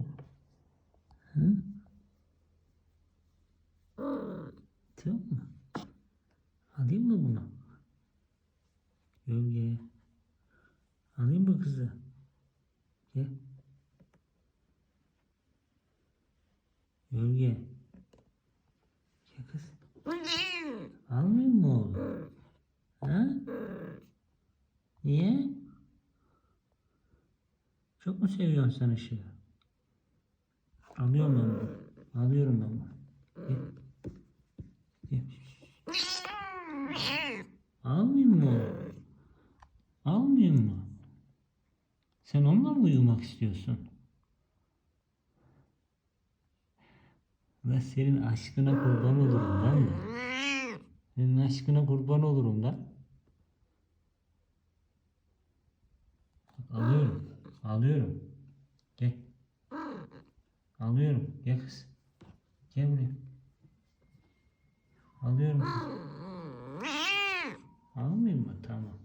oldu? Hı? Tamam mı? Alayım mı bunu? Gölge. Alayım mı kızı? Gel. Gölge. Gel kız. Almayayım mı oğlum? Niye? Çok mu seviyorsun sen ışığı? Alıyorum ben bunu. Alıyorum ben bunu. Gel. Almayayım mı? Almayayım mı? Sen onunla mı uyumak istiyorsun? Ben senin aşkına kurban olurum lan? Senin aşkına kurban olurum lan. Alıyorum. Alıyorum. Gel. Alıyorum. Gel kız. Gel buraya. Alıyorum. Almayayım mı? Tamam.